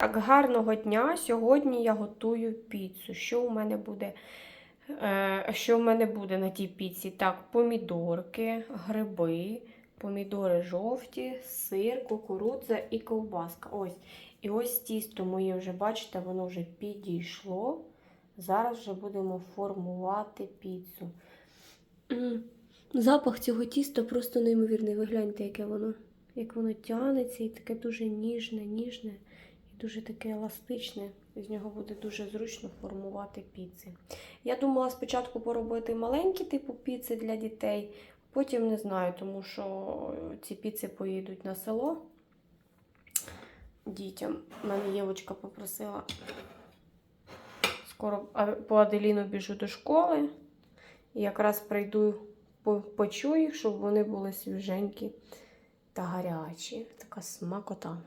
Так, гарного дня. Сьогодні я готую піцу. Що у мене буде? Е, що в мене буде на тій піці? Так, помідорки, гриби, помідори жовті, сир, кукурудза і ковбаска. Ось. І ось тісто моє вже, бачите, воно вже підійшло. Зараз вже будемо формувати піцу. Запах цього тіста просто неймовірний. Ви гляньте, яке воно. Як воно тянеться і таке дуже ніжне, ніжне дуже таке еластичне. З нього буде дуже зручно формувати піци. Я думала спочатку поробити маленькі типу піци для дітей, потім не знаю, тому що ці піци поїдуть на село дітям. У мене Євочка попросила. Скоро по Аделіну біжу до школи. І якраз прийду, почую їх, щоб вони були свіженькі та гарячі. Така смакота.